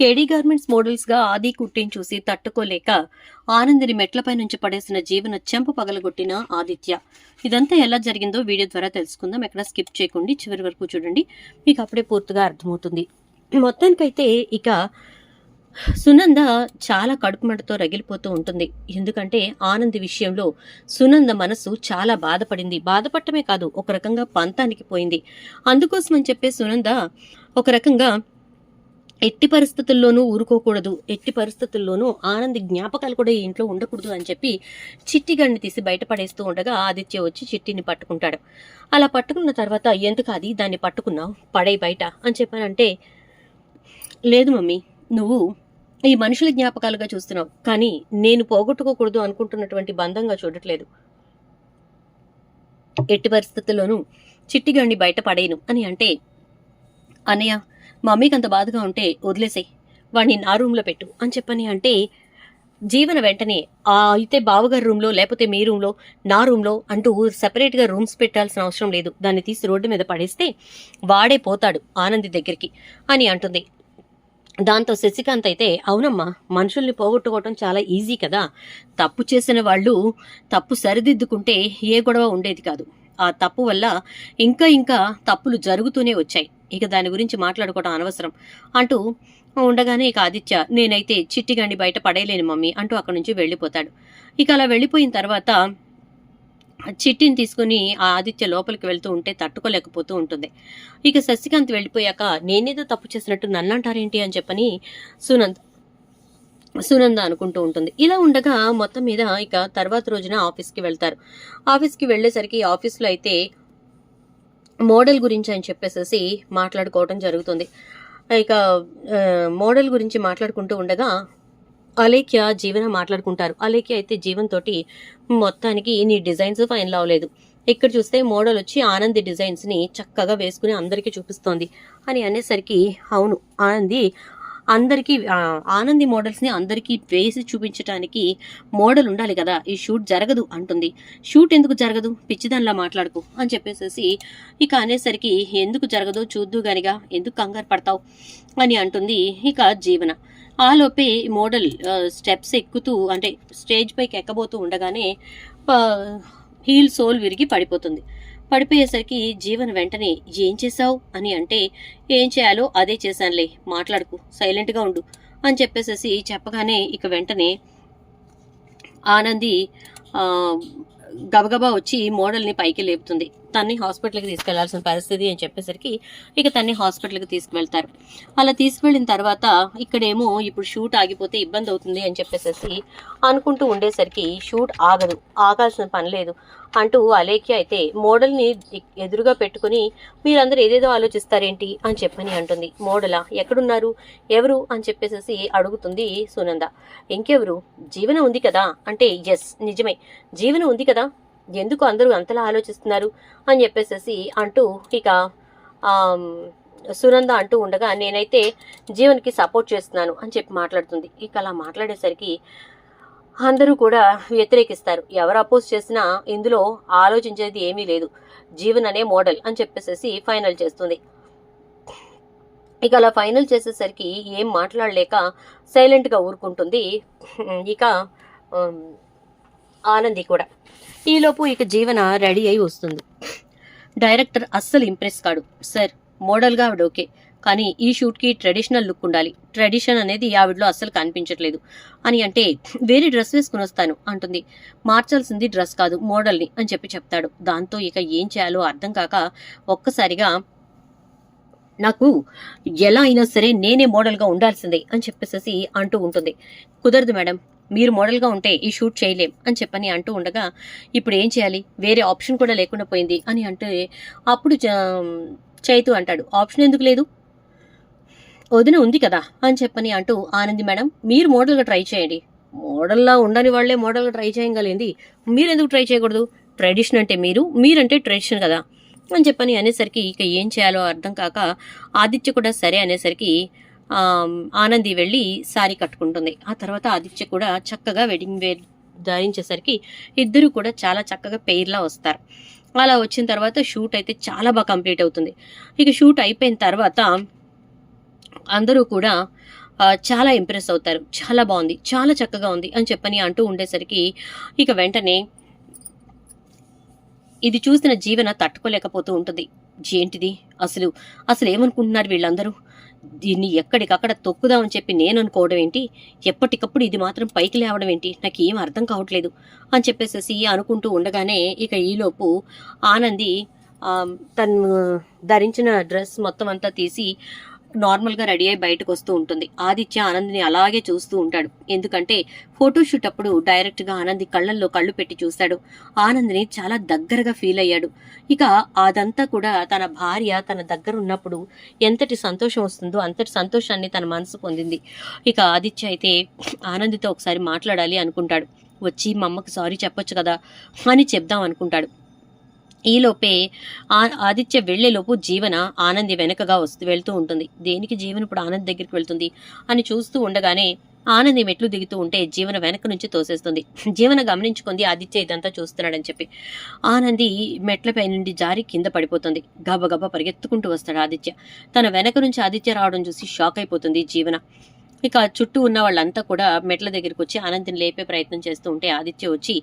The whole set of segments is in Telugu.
కేడీ గార్మెంట్స్ మోడల్స్గా ఆది కుట్టిని చూసి తట్టుకోలేక ఆనందిని మెట్లపై నుంచి పడేసిన జీవన చెంప పగలగొట్టిన ఆదిత్య. ఇదంతా ఎలా జరిగిందో వీడియో ద్వారా తెలుసుకుందాం. ఎక్కడ స్కిప్ చేయకుండా. చివరి వరకు చూడండి. మీకు అప్పుడే పూర్తిగా అర్థమవుతుంది. మొత్తానికైతే ఇక సునంద చాలా కడుపు మంటతో రగిలిపోతూ ఉంటుంది. ఎందుకంటే ఆనంద్ విషయంలో సునంద మనసు చాలా బాధపడింది. బాధపడటమే కాదు ఒక రకంగా పంతానికి పోయింది. అందుకోసం అని చెప్పే సునంద ఒక రకంగా ఎట్టి పరిస్థితుల్లోనూ ఊరుకోకూడదు ఎట్టి పరిస్థితుల్లోనూ ఆనంద్ జ్ఞాపకాలు కూడా ఈ ఇంట్లో ఉండకూడదు అని చెప్పి చిట్టి గడిని తీసి బయటపడేస్తూ ఉండగా ఆదిత్య వచ్చి చిట్టిని పట్టుకుంటాడు. అలా పట్టుకున్న తర్వాత ఎందుకు అది దాన్ని పట్టుకున్నావు? పడే బయట అని చెప్పానంటే లేదు మమ్మీ నువ్వు ఈ మనుషుల జ్ఞాపకాలుగా చూస్తున్నావు కానీ నేను పోగొట్టుకోకూడదు అనుకుంటున్నటువంటి బంధంగా చూడట్లేదు. ఎట్టి పరిస్థితుల్లోనూ చిట్టిగాడిని బయట పడేయను అని అంటే అన్నయ్య మమ్మీకి అంత బాధగా ఉంటే వదిలేసాయి వాడిని నా రూమ్లో పెట్టు అని చెప్పని అంటే జీవన వెంటనే ఆ అయితే బావగారి రూమ్లో లేకపోతే మీ రూమ్లో నా రూమ్లో అంటూ సెపరేట్గా రూమ్స్ పెట్టాల్సిన అవసరం లేదు. దాన్ని తీసి రోడ్డు మీద పడేస్తే వాడే పోతాడు ఆనంది దగ్గరికి అని అంటుంది. దాంతో శశికాంత్ అయితే అవునమ్మా మనుషుల్ని పోగొట్టుకోవటం చాలా ఈజీ కదా. తప్పు చేసిన వాళ్ళు తప్పు సరిదిద్దుకుంటే ఏ గొడవ ఉండేది కాదు. ఆ తప్పు వల్ల ఇంకా ఇంకా తప్పులు జరుగుతూనే వచ్చాయి. ఇక దాని గురించి మాట్లాడుకోవడం అనవసరం అంటూ ఉండగానే ఇక ఆదిత్య నేనైతే చిట్టిగాండి బయట పడేయలేను మమ్మీ అంటూ అక్కడి నుంచి వెళ్ళిపోతాడు. ఇక అలా వెళ్ళిపోయిన తర్వాత చిట్టిని తీసుకుని ఆ ఆదిత్య లోపలికి వెళ్తూ ఉంటే తట్టుకోలేకపోతూ ఉంటుంది. ఇక శశికాంత్ వెళ్ళిపోయాక నేనేదో తప్పు చేసినట్టు నన్నంటారేంటి అని చెప్పని సునంద్ సునంద అనుకుంటూ ఉంటుంది. ఇలా ఉండగా మొత్తం మీద ఇక తర్వాత రోజున ఆఫీస్కి వెళ్తారు. ఆఫీస్కి వెళ్ళేసరికి ఆఫీస్లో అయితే మోడల్ గురించి అని చెప్పేసి మాట్లాడుకోవడం జరుగుతుంది. ఇక మోడల్ గురించి మాట్లాడుకుంటూ ఉండగా అలేఖ్య జీవన మాట్లాడుకుంటారు. అలేఖ్య అయితే జీవన్ తోటి మొత్తానికి నీ డిజైన్స్ ఫైనల్ అవ్వలేదు. ఇక్కడ చూస్తే మోడల్ వచ్చి ఆనంది డిజైన్స్ని చక్కగా వేసుకుని అందరికీ చూపిస్తోంది. అని అనేసరికి అవును ఆనంది అందరికీ ఆనంది మోడల్స్ని అందరికీ వేసి చూపించడానికి మోడల్ ఉండాలి కదా. ఈ షూట్ జరగదు అంటుంది. షూట్ ఎందుకు జరగదు? పిచ్చిదానిలా మాట్లాడుకు అని చెప్పేసేసి ఇక అనేసరికి ఎందుకు జరగదో చూద్దు గానిగా ఎందుకు కంగారు పడతావు అని అంటుంది ఇక జీవన. ఆలోపే మోడల్ స్టెప్స్ ఎక్కుతూ అంటే స్టేజ్ పైకి ఎక్కబోతూ ఉండగానే హీల్ సోల్ విరిగి పడిపోతుంది. పడిపోయేసరికి జీవన్ వెంటనే ఏం చేశావు అని అంటే ఏం చేయాలో అదే చేశానులే మాట్లాడుకు సైలెంట్గా ఉండు అని చెప్పేసేసి చెప్పగానే ఇక వెంటనే ఆనంది గబగబా వచ్చి మోడల్ని పైకి లేపుతుంది. తన్ని హాస్పిటల్కి తీసుకెళ్ళాల్సిన పరిస్థితి అని చెప్పేసరికి ఇక తన్ని హాస్పిటల్కి తీసుకువెళ్తారు. అలా తీసుకువెళ్ళిన తర్వాత ఇక్కడేమో ఇప్పుడు షూట్ ఆగిపోతే ఇబ్బంది అవుతుంది అని చెప్పేసేసి అనుకుంటూ ఉండేసరికి షూట్ ఆగదు ఆగాల్సిన పని లేదు అంటూ అలేఖ్య అయితే మోడల్ని ఎదురుగా పెట్టుకుని మీరందరూ ఏదేదో ఆలోచిస్తారేంటి అని చెప్పని అంటుంది. మోడలా ఎక్కడున్నారు? ఎవరు? అని చెప్పేసేసి అడుగుతుంది సునంద. ఇంకెవరు? జీవన ఉంది కదా? అంటే ఎస్ నిజమే. జీవన ఉంది కదా? ఎందుకు అందరూ అంతలా ఆలోచిస్తున్నారు అని చెప్పేసేసి అంటూ ఇక సునంద అంటూ ఉండగా నేనైతే జీవన్కి సపోర్ట్ చేస్తున్నాను అని చెప్పి మాట్లాడుతుంది. ఇక అలా మాట్లాడేసరికి అందరూ కూడా వ్యతిరేకిస్తారు. ఎవరు అపోజ్ చేసినా ఇందులో ఆలోచించేది ఏమీ లేదు. జీవన్ అనే మోడల్ అని చెప్పేసేసి ఫైనల్ చేస్తుంది. ఇక అలా ఫైనల్ చేసేసరికి ఏం మాట్లాడలేక సైలెంట్గా ఊరుకుంటుంది. ఇక ఆనంది కూడా. ఈలోపు ఇక జీవన రెడీ అయి వస్తుంది. డైరెక్టర్ అస్సలు ఇంప్రెస్ కాడు. సార్ మోడల్గా ఆవిడ ఓకే. కానీ ఈ షూట్కి ట్రెడిషనల్ లుక్ ఉండాలి. ట్రెడిషన్ అనేది ఆవిడలో అస్సలు కనిపించట్లేదు. అని అంటే వేరే డ్రెస్ వేసుకుని వస్తాను అంటుంది. మార్చాల్సింది డ్రెస్ కాదు మోడల్ని అని చెప్పి చెప్తాడు. దాంతో ఇక ఏం చేయాలో అర్థం కాక ఒక్కసారిగా నాకు ఎలా అయినా సరే నేనే మోడల్గా ఉండాల్సిందే అని చెప్పేసేసి అంటూ ఉంటుంది. కుదరదు మేడం. మీరు మోడల్గా ఉంటే ఈ షూట్ చేయలేం అని చెప్పని అంటూ ఉండగా ఇప్పుడు ఏం చేయాలి? వేరే ఆప్షన్ కూడా లేకుండా పోయింది అని అంటే అప్పుడు చైతు అంటాడు ఆప్షన్ ఎందుకు లేదు? వదిన ఉంది కదా అని చెప్పని అంటూ ఆనంది మేడం మీరు మోడల్గా ట్రై చేయండి. మోడల్లా ఉండని వాళ్ళే మోడల్గా ట్రై చేయగలిగింది మీరు ఎందుకు ట్రై చేయకూడదు? ట్రెడిషన్ అంటే మీరు మీరంటే ట్రెడిషన్ కదా అని చెప్పని అనేసరికి ఇక ఏం చేయాలో అర్థం కాక ఆదిత్య కూడా సరే అనేసరికి ఆనంది వెళ్ళి సారీ కట్టుకుంటుంది. ఆ తర్వాత ఆదిత్య కూడా చక్కగా వెడ్డింగ్ వేర్ ధరించేసరికి ఇద్దరు కూడా చాలా చక్కగా పెయిర్లా వస్తారు. అలా వచ్చిన తర్వాత షూట్ అయితే చాలా బాగా కంప్లీట్ అవుతుంది. ఇక షూట్ అయిపోయిన తర్వాత అందరూ కూడా చాలా ఇంప్రెస్ అవుతారు. చాలా బాగుంది చాలా చక్కగా ఉంది అని చెప్పని అంటూ ఉండేసరికి ఇక వెంటనే ఇది చూసిన జీవన తట్టుకోలేకపోతూ ఉంటుంది. ఏంటిది? అసలు అసలు ఏమనుకుంటున్నారు వీళ్ళందరూ? దీన్ని ఎక్కడికక్కడ తొక్కుదామని చెప్పి నేను అనుకోవడం ఏంటి? ఎప్పటికప్పుడు ఇది మాత్రం పైకి లేవడం ఏంటి? నాకు ఏం అర్థం కావట్లేదు అని చెప్పేసేసి అనుకుంటూ ఉండగానే ఇక ఈలోపు ఆనంది తను ధరించిన డ్రెస్ మొత్తం అంతా తీసి నార్మల్గా రెడీ అయి బయటకు వస్తూ ఉంటుంది. ఆదిత్య ఆనంద్ని అలాగే చూస్తూ ఉంటాడు. ఎందుకంటే ఫోటోషూట్ అప్పుడు డైరెక్ట్గా ఆనంది కళ్ళల్లో కళ్ళు పెట్టి చూశాడు ఆనంద్ని చాలా దగ్గరగా ఫీల్ అయ్యాడు. ఇక అదంతా కూడా తన భార్య తన దగ్గర ఉన్నప్పుడు ఎంతటి సంతోషం వస్తుందో అంతటి సంతోషాన్ని తన మనసు పొందింది. ఇక ఆదిత్య అయితే ఆనందితో ఒకసారి మాట్లాడాలి అనుకుంటాడు. వచ్చి మా అమ్మకి సారీ చెప్పొచ్చు కదా అని చెప్దాం అనుకుంటాడు. ఈలోపే ఆ ఆదిత్య వెళ్ళేలోపు జీవన ఆనంది వెనకగా వస్తూ వెళ్తూ ఉంటుంది. దేనికి జీవన ఇప్పుడు ఆనంద్ దగ్గరికి వెళ్తుంది? అని చూస్తూ ఉండగానే ఆనంది మెట్లు దిగుతూ ఉంటే జీవన వెనక నుంచి తోసేస్తుంది. జీవన గమనించుకుంది ఆదిత్య ఇదంతా చూస్తున్నాడని చెప్పి. ఆనంది మెట్లపై నుండి జారి కింద పడిపోతుంది. గబగబ పరిగెత్తుకుంటూ వస్తాడు ఆదిత్య. తన వెనక నుంచి ఆదిత్య రావడం చూసి షాక్ అయిపోతుంది జీవన. ఇక చుట్టూ ఉన్న వాళ్ళంతా కూడా మెట్ల దగ్గరికి వచ్చి ఆనందిని లేపే ప్రయత్నం చేస్తూ ఉంటే ఆదిత్య వచ్చి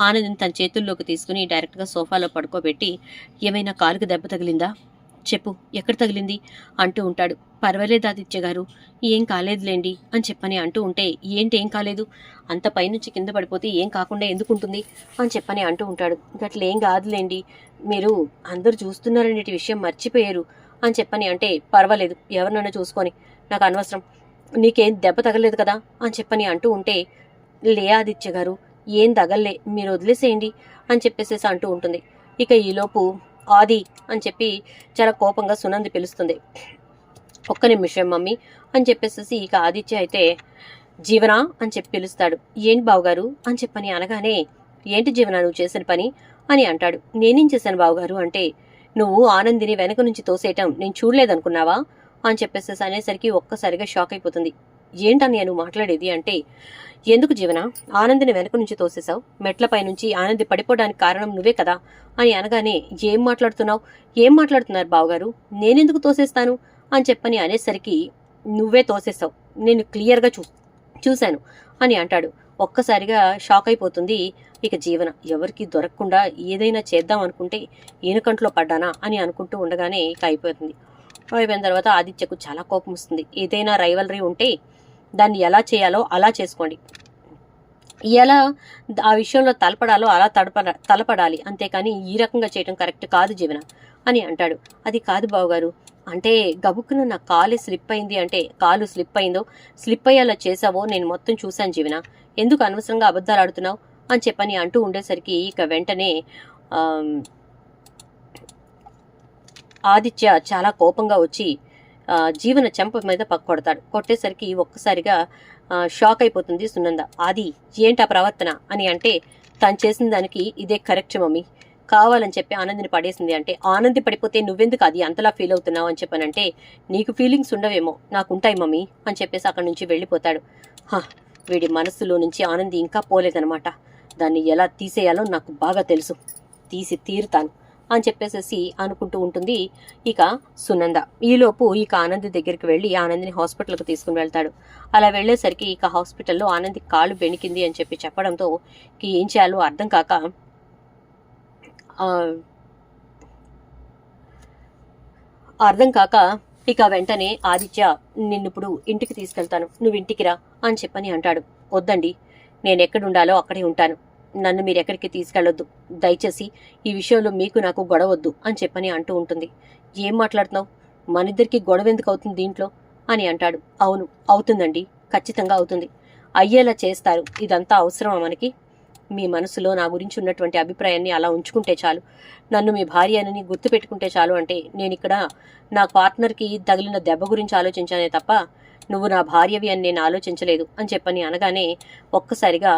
ఆనందిని తన చేతుల్లోకి తీసుకుని డైరెక్ట్గా సోఫాలో పడుకోబెట్టి ఏమైనా కాలుకు దెబ్బ తగిలిందా? చెప్పు ఎక్కడ తగిలింది? అంటూ ఉంటాడు. పర్వాలేదు ఆదిత్య గారు ఏం కాలేదులేండి అని చెప్పని అంటూ ఉంటే ఏంటి ఏం కాలేదు? అంత పైనుంచి కింద పడిపోతే ఏం కాకుండా ఎందుకు ఉంటుంది? అని చెప్పని అంటూ ఉంటాడు. గట్ల ఏం కాదులేండి మీరు అందరూ చూస్తున్నారనే విషయం మర్చిపోయారు అని చెప్పని అంటే పర్వాలేదు ఎవరినైనా చూసుకొని నాకు అనవసరం. నీకేం దెబ్బ తగలేదు కదా అని చెప్పని అంటూ ఉంటే లే ఆదిత్య గారు ఏం తగల్లే మీరు వదిలేసేయండి అని చెప్పేసేసి అంటూ ఉంటుంది. ఇక ఈలోపు ఆది అని చెప్పి చాలా కోపంగా సునంది పిలుస్తుంది. ఒక్క నిమిషం మమ్మీ అని చెప్పేసేసి ఇక ఆదిత్య అయితే జీవనా అని చెప్పి పిలుస్తాడు. ఏంటి బావగారు? అని చెప్పని అనగానే ఏంటి జీవన నువ్వు చేసిన పని? అని అంటాడు. నేనేం చేశాను బావగారు? అంటే నువ్వు ఆనందిని వెనక నుంచి తోసేయటం నేను చూడలేదనుకున్నావా? అని చెప్పేసేసి అనేసరికి ఒక్కసారిగా షాక్ అయిపోతుంది. ఏంటని నువ్వు మాట్లాడేది అంటే ఎందుకు జీవన? ఆనందిని వెనక నుంచి తోసేశావు. మెట్లపై నుంచి ఆనంది పడిపోవడానికి కారణం నువ్వే కదా అని అనగానే ఏం మాట్లాడుతున్నావు? ఏం మాట్లాడుతున్నారు బావగారు? నేనెందుకు తోసేస్తాను? అని చెప్పని అనేసరికి నువ్వే తోసేసావు నేను క్లియర్గా చూ చూశాను అని అంటాడు. ఒక్కసారిగా షాక్ అయిపోతుంది. ఇక జీవన ఎవరికి దొరకకుండా ఏదైనా చేద్దాం అనుకుంటే ఈనకంట్లో పడ్డానా? అని అనుకుంటూ ఉండగానే ఇక అయిపోతుంది. అయిపోయిన తర్వాత ఆదిత్యకు చాలా కోపం వస్తుంది. ఏదైనా రైవలరీ ఉంటే దాన్ని ఎలా చేయాలో అలా చేసుకోండి. ఎలా ఆ విషయంలో తలపడాలో అలా తడపడ తలపడాలి. అంతేకాని ఈ రకంగా చేయడం కరెక్ట్ కాదు జీవన అని అంటాడు. అది కాదు బావగారు. అంటే గబుక్కున నా కాలు స్లిప్ అయింది అంటే కాలు స్లిప్ అయిందో స్లిప్ అయ్యేలా చేసావో నేను మొత్తం చూశాను జీవన. ఎందుకు అనవసరంగా అబద్ధాలు ఆడుతున్నావు అని చెప్పని అంటూ ఉండేసరికి ఇక వెంటనే ఆదిత్య చాలా కోపంగా వచ్చి జీవన చెంప మీద పక్క కొడతాడు. కొట్టేసరికి ఒక్కసారిగా షాక్ అయిపోతుంది సునంద. ఆది ఏంటి ఆ ప్రవర్తన? అని అంటే తను చేసిన దానికి ఇదే కరెక్ట్ మమ్మీ. కావాలని చెప్పి ఆనందిని పడేసింది అంటే ఆనంది పడిపోతే నువ్వెందుకు అది అంతలా ఫీల్ అవుతున్నావు అని చెప్పానంటే నీకు ఫీలింగ్స్ ఉండవేమో నాకు ఉంటాయి మమ్మీ అని చెప్పేసి అక్కడి నుంచి వెళ్ళిపోతాడు. హా వీడి మనస్సులో నుంచి ఆనంది ఇంకా పోలేదనమాట దాన్ని ఎలా తీసేయాలో నాకు బాగా తెలుసు. తీసి తీరుతాను. అని చెప్పేసేసి అనుకుంటూ ఉంటుంది. ఇక సునంద. ఈలోపు ఇక ఆనంద్ దగ్గరికి వెళ్ళి ఆనంద్ని హాస్పిటల్కి తీసుకుని వెళ్తాడు. అలా వెళ్ళేసరికి ఇక హాస్పిటల్లో ఆనంద్ కాలు బెణికింది అని చెప్పి చెప్పడంతో ఏం చేయాలో అర్థం కాక అర్థం కాక ఇక వెంటనే ఆదిత్య నిన్నిప్పుడు ఇంటికి తీసుకెళ్తాను. నువ్వు ఇంటికి రా అని చెప్పని అంటాడు. వద్దండి. నేను ఎక్కడుండాలో అక్కడే ఉంటాను. నన్ను మీరు ఎక్కడికి తీసుకెళ్ళొద్దు. దయచేసి ఈ విషయంలో మీకు నాకు గొడవద్దు అని చెప్పని అంటూ ఉంటుంది. ఏం మాట్లాడుతున్నావు? మనిద్దరికి గొడవ ఎందుకు అవుతుంది దీంట్లో? అని అంటాడు. అవును అవుతుందండి. ఖచ్చితంగా అవుతుంది. అయ్యేలా చేస్తారు. ఇదంతా అవసరమా మనకి? మీ మనసులో నా గురించి ఉన్నటువంటి అభిప్రాయాన్ని అలా ఉంచుకుంటే చాలు. నన్ను మీ భార్య అని గుర్తుపెట్టుకుంటే చాలు అంటే నేను ఇక్కడ నా పార్ట్నర్కి తగిలిన దెబ్బ గురించి ఆలోచించానే తప్ప నువ్వు నా భార్యవి అని నేను ఆలోచించలేదు అని చెప్పని అనగానే ఒక్కసారిగా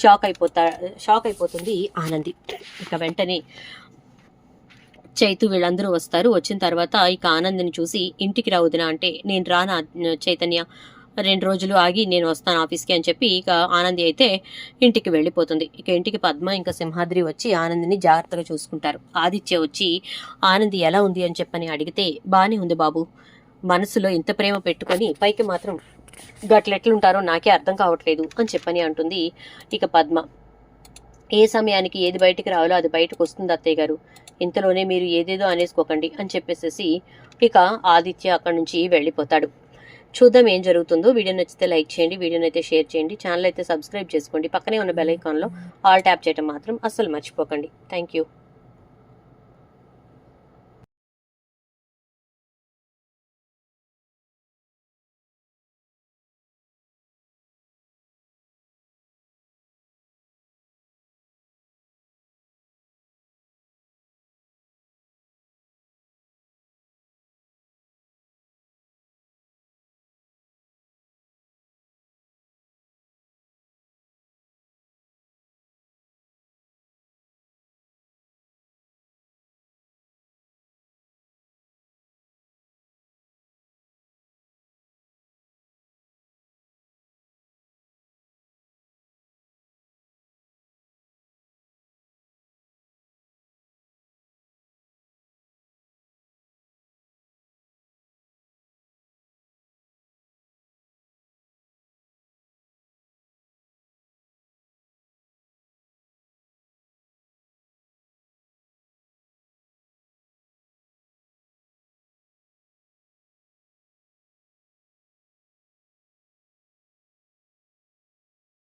షాక్ అయిపోతా షాక్ అయిపోతుంది ఆనంది. ఇక వెంటనే చైతు వీళ్ళందరూ వస్తారు. వచ్చిన తర్వాత ఇక ఆనందిని చూసి ఇంటికి రావుదినా అంటే నేను రానా చైతన్య? రెండు రోజులు ఆగి నేను వస్తాను ఆఫీస్కి అని చెప్పి ఇక ఆనంది అయితే ఇంటికి వెళ్ళిపోతుంది. ఇక ఇంటికి పద్మ ఇంకా సింహాద్రి వచ్చి ఆనందిని జాగ్రత్తగా చూసుకుంటారు. ఆదిత్య వచ్చి ఆనంది ఎలా ఉంది? అని చెప్పని అడిగితే బానే ఉంది బాబు. మనసులో ఇంత ప్రేమ పెట్టుకొని పైకి మాత్రం గట్లెట్లుంటారో నాకే అర్థం కావట్లేదు అని చెప్పని అంటుంది ఇక పద్మ. ఏ సమయానికి ఏది బయటికి రావాలో అది బయటకు వస్తుంది అత్తయ్య గారు. ఇంతలోనే మీరు ఏదేదో అనేసుకోకండి అని చెప్పేసేసి ఇక ఆదిత్య అక్కడి నుంచి వెళ్ళిపోతాడు. చూద్దాం ఏం జరుగుతుందో. వీడియో నచ్చితే లైక్ చేయండి వీడియోని అయితే షేర్ చేయండి ఛానల్ అయితే సబ్స్క్రైబ్ చేసుకోండి. పక్కనే ఉన్న బెల్ ఐకాన్లో ఆల్ ట్యాప్ చేయడం మాత్రం అస్సలు మర్చిపోకండి. Thank you.